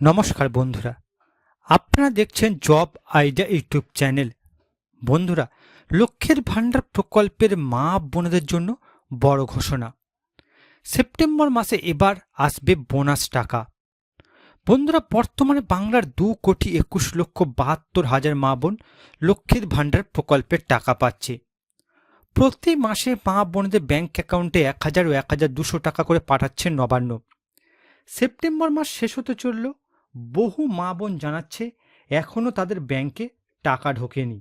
নমস্কার বন্ধুরা। আপনারা দেখছেন জব আইডিয়া ইউটিউব চ্যানেল। বন্ধুরা লক্ষ্যের ভাণ্ডার প্রকল্পের মা বোনদের জন্য বড় ঘোষণা। সেপ্টেম্বর মাসে এবার আসবে বোনাস টাকা। বন্ধুরা, বর্তমানে বাংলার দু কোটি একুশ লক্ষ বাহাত্তর হাজার মা বোন লক্ষ্মীর ভাণ্ডার প্রকল্পের টাকা পাচ্ছে। প্রতি মাসে মা বোনদের ব্যাংক অ্যাকাউন্টে এক হাজার ও এক হাজার দুশো টাকা করে পাঠাচ্ছে নবান্ন। সেপ্টেম্বর মাস শেষ হতে চলল বহু মা বোন জানাচ্ছে এখনও তাদের ব্যাংকে টাকা ঢোকেনি।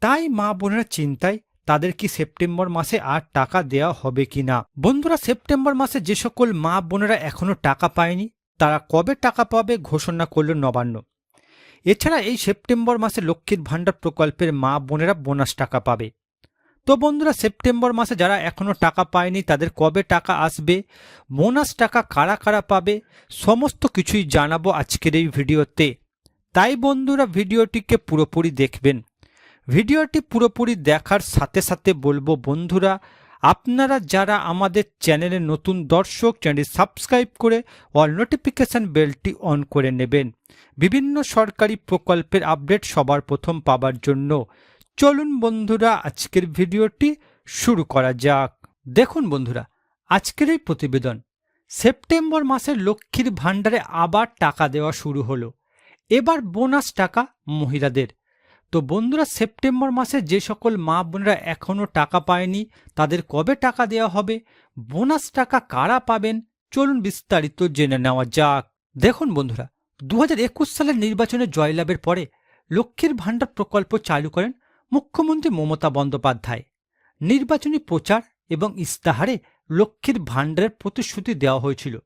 তাই মা বোনেরা চিন্তায়, তাদের কি সেপ্টেম্বর মাসে আর টাকা দেওয়া হবে কি না? বন্ধুরা, সেপ্টেম্বর মাসে যে সকল মা বোনেরা এখনও টাকা পায়নি, তারা কবে টাকা পাবে ঘোষণা করল নবান্ন। এছাড়া এই সেপ্টেম্বর মাসে লক্ষ্মীর ভাণ্ডার প্রকল্পের মা বোনেরা বোনাস টাকা পাবে। তো বন্ধুরা, সেপ্টেম্বর মাসে যারা এখনও টাকা পায়নি, তাদের কবে টাকা আসবে, বোনাস টাকা কারা কারা পাবে, সমস্ত কিছুই জানাব আজকের এই ভিডিওতে। তাই বন্ধুরা, ভিডিওটিকে পুরোপুরি দেখবেন। ভিডিওটি পুরোপুরি দেখার সাথে সাথে বলব, বন্ধুরা, আপনারা যারা আমাদের চ্যানেলে নতুন দর্শক চ্যানেল সাবস্ক্রাইব করে অল নোটিফিকেশান বেলটি অন করে নেবেন। বিভিন্ন সরকারি প্রকল্পের আপডেট সবার প্রথম পাবার জন্য। চলুন বন্ধুরা, আজকের ভিডিওটি শুরু করা যাক। দেখুন বন্ধুরা, আজকের এই প্রতিবেদন। সেপ্টেম্বর মাসে লক্ষ্মীর ভাণ্ডারে আবার টাকা দেওয়া শুরু হলো। এবার বোনাস টাকা মহিলাদের। তো বন্ধুরা, সেপ্টেম্বর মাসে যে সকল মা বোনেরা এখনও টাকা পায়নি, তাদের কবে টাকা দেওয়া হবে? বোনাস টাকা কারা পাবেন? চলুন বিস্তারিত জেনে নেওয়া যাক। দেখুন বন্ধুরা দু হাজার একুশ সালের নির্বাচনে জয়লাভের পরে লক্ষ্মীর ভাণ্ডার প্রকল্প চালু করেন মুখ্যমন্ত্রী মমতা বন্দ্যোপাধ্যায়। নির্বাচনী প্রচার এবং ইস্তাহারে লক্ষ্মীর ভাণ্ডারের প্রতিশ্রুতি দেওয়া হয়েছিল।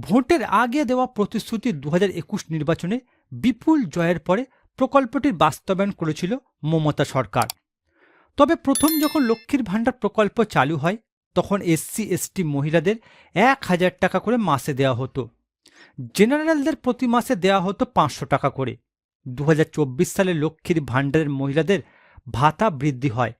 ভোটের আগে দেওয়া প্রতিশ্রুতি দু হাজার একুশ নির্বাচনে বিপুল জয়ের পরে প্রকল্পটির বাস্তবায়ন করেছিল মমতা সরকার। তবে প্রথম যখন লক্ষ্মীর ভাণ্ডার প্রকল্প চালু হয়, তখন এসসি, এসটি মহিলাদের এক হাজার টাকা করে মাসে দেওয়া হতো। জেনারেলদের প্রতি মাসে দেওয়া হতো পাঁচশো টাকা করে। দু হাজার চব্বিশ সালে লক্ষ্মীর ভাণ্ডারের মহিলাদের ভাতা বৃদ্ধি হয়।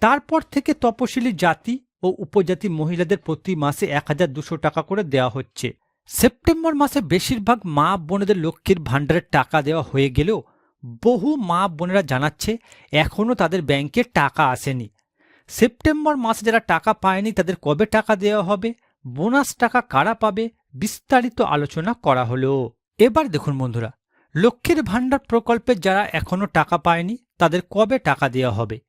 তারপর থেকে তপশিলি জাতি ও উপজাতি মহিলাদের প্রতি মাসে এক হাজার দুশো টাকা করে দেওয়া হচ্ছে। সেপ্টেম্বর মাসে বেশিরভাগ মা বোনেদের লক্ষ্মীর ভাণ্ডারের টাকা দেওয়া হয়ে গেলেও বহু মা বোনেরা জানাচ্ছে এখনও তাদের ব্যাংকে টাকা আসেনি। সেপ্টেম্বর মাসে যারা টাকা পায়নি তাদের কবে টাকা দেওয়া হবে, বোনাস টাকা কারা পাবে বিস্তারিত আলোচনা করা হলো। এবার দেখুন বন্ধুরা লক্ষ্মীর ভাণ্ডার প্রকল্পে যারা এখনও টাকা পায়নি, তাদের কবে টাকা দেওয়া হবে?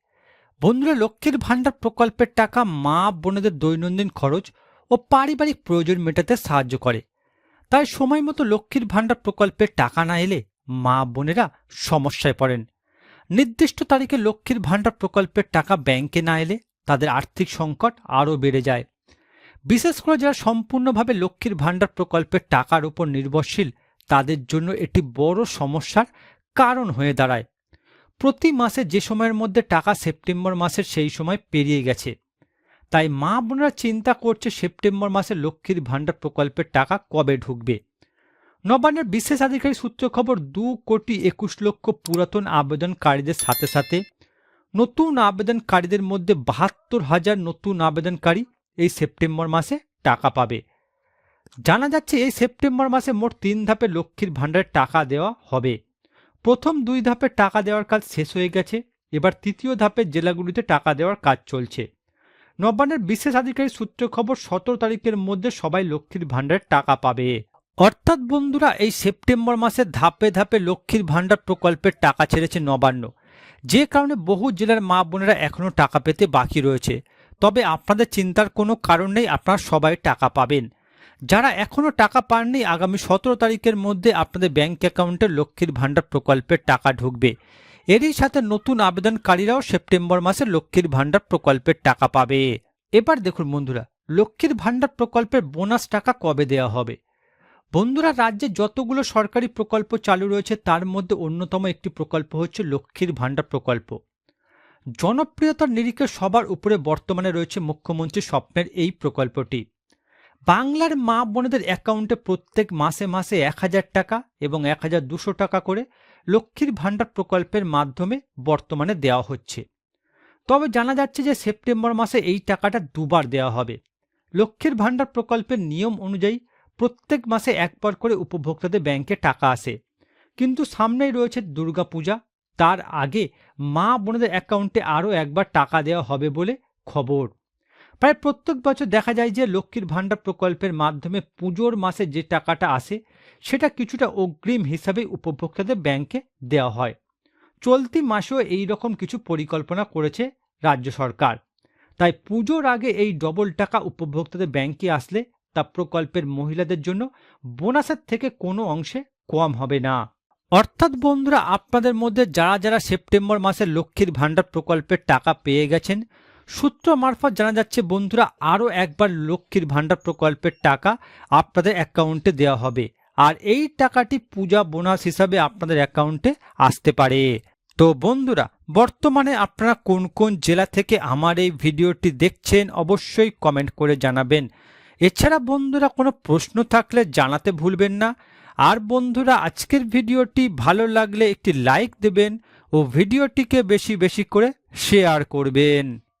বন্ধুরা, লক্ষ্মীর ভাণ্ডার প্রকল্পের টাকা মা, বোনেদের দৈনন্দিন খরচ ও পারিবারিক প্রয়োজন মেটাতে সাহায্য করে। তাই সময় মতো লক্ষ্মীর ভাণ্ডার প্রকল্পের টাকা না এলে মা, বোনেরা সমস্যায় পড়েন। নির্দিষ্ট তারিখে লক্ষ্মীর ভাণ্ডার প্রকল্পের টাকা ব্যাংকে না এলে তাদের আর্থিক সংকট আরও বেড়ে যায়। বিশেষ করে যারা সম্পূর্ণভাবে লক্ষ্মীর ভাণ্ডার প্রকল্পের টাকার উপর নির্ভরশীল তাদের জন্য এটি বড় সমস্যার কারণ হয়ে দাঁড়ায়। প্রতি মাসে যে সময়ের মধ্যে টাকা সেপ্টেম্বর মাসের সেই সময় পেরিয়ে গেছে। তাই মা বোনেরা চিন্তা করছে সেপ্টেম্বর মাসে লক্ষ্মীর ভাণ্ডার প্রকল্পের টাকা কবে ঢুকবে। নবান্নের বিশেষ আধিকারিক সূত্র খবর, দু কোটি একুশ লক্ষ পুরাতন আবেদনকারীদের সাথে সাথে নতুন আবেদনকারীদের মধ্যে বাহাত্তর হাজার নতুন আবেদনকারী এই সেপ্টেম্বর মাসে টাকা পাবে। জানা যাচ্ছে এই সেপ্টেম্বর মাসে মোট তিন ধাপে লক্ষ্মীর ভাণ্ডারের টাকা দেওয়া হবে। প্রথম দুই ধাপে টাকা দেওয়ার কাজ শেষ হয়ে গেছে, এবার তৃতীয় ধাপে জেলাগুলিতে টাকা দেওয়ার কাজ চলছে। নবান্নের বিশেষ আধিকারিক সূত্র খবর, সতেরো তারিখের মধ্যে সবাই লক্ষ্মীর ভাণ্ডারের টাকা পাবে। অর্থাৎ বন্ধুরা, এই সেপ্টেম্বর মাসে ধাপে ধাপে লক্ষ্মীর ভাণ্ডার প্রকল্পের টাকা ছেড়েছে নবান্ন। যে কারণে বহু জেলার মা বোনেরা এখনও টাকা পেতে বাকি রয়েছে। তবে আপনাদের চিন্তার কোনো কারণ নেই, আপনারা সবাই টাকা পাবেন। যারা এখনও টাকা পাননি, আগামী সতেরো তারিখের মধ্যে আপনাদের ব্যাংক অ্যাকাউন্টে লক্ষ্মীর ভাণ্ডার প্রকল্পের টাকা ঢুকবে। এরই সাথে নতুন আবেদনকারীরাও সেপ্টেম্বর মাসে লক্ষ্মীর ভাণ্ডার প্রকল্পের টাকা পাবে। এবার দেখুন বন্ধুরা, লক্ষ্মীর ভাণ্ডার প্রকল্পের বোনাস টাকা কবে দেওয়া হবে? বন্ধুরা, রাজ্যে যতগুলো সরকারি প্রকল্প চালু রয়েছে, তার মধ্যে অন্যতম একটি প্রকল্প হচ্ছে লক্ষ্মীর ভাণ্ডার প্রকল্প। জনপ্রিয়তার নিরিখে সবার উপরে বর্তমানে রয়েছে মুখ্যমন্ত্রী স্বপ্নের এই প্রকল্পটি। বাংলার মা বোনেদের অ্যাকাউন্টে প্রত্যেক মাসে মাসে এক হাজার টাকা এবং এক হাজার দুশো টাকা করে লক্ষ্মীর ভাণ্ডার প্রকল্পের মাধ্যমে বর্তমানে দেওয়া হচ্ছে। তবে জানা যাচ্ছে যে সেপ্টেম্বর মাসে এই টাকাটা দুবার দেওয়া হবে। লক্ষ্মীর ভাণ্ডার প্রকল্পের নিয়ম অনুযায়ী প্রত্যেক মাসে একবার করে উপভোক্তাদের ব্যাংকে টাকা আসে। কিন্তু সামনেই রয়েছে দুর্গাপূজা। তার আগে মা বোনদের অ্যাকাউন্টে আরও একবার টাকা দেওয়া হবে বলে খবর। প্রায় প্রত্যেক বছর দেখা যায় যে লক্ষ্মীর ভাণ্ডার প্রকল্পের মাধ্যমে পুজোর মাসে যে টাকাটা আসে, সেটা কিছুটা অগ্রিম হিসাবে উপভোক্তাদের ব্যাংকে দেওয়া হয়। চলতি মাসেও এই রকম কিছু পরিকল্পনা করেছে রাজ্য সরকার। তাই পুজোর আগে এই ডবল টাকা উপভোক্তাদের ব্যাংকে আসলে তা প্রকল্পের মহিলাদের জন্য বোনাসের থেকে কোনো অংশে কম হবে না। অর্থাৎ বন্ধুরা, আপনাদের মধ্যে যারা যারা সেপ্টেম্বর মাসে লক্ষ্মীর ভাণ্ডার প্রকল্পের টাকা পেয়ে গেছেন সূত্র মারফত জানা যাচ্ছে, বন্ধুরা, আরও একবার লক্ষ্মীর ভাণ্ডার প্রকল্পের টাকা আপনাদের অ্যাকাউন্টে দেওয়া হবে। আর এই টাকাটি পূজা বোনাস হিসাবে আপনাদের অ্যাকাউন্টে আসতে পারে। তো বন্ধুরা, বর্তমানে আপনারা কোন কোন জেলা থেকে আমার এই ভিডিওটি দেখছেন অবশ্যই কমেন্ট করে জানাবেন। এছাড়া বন্ধুরা, কোনো প্রশ্ন থাকলে জানাতে ভুলবেন না। আর বন্ধুরা, আজকের ভিডিওটি ভালো লাগলে একটি লাইক দেবেন ও ভিডিওটিকে বেশি বেশি করে শেয়ার করবেন।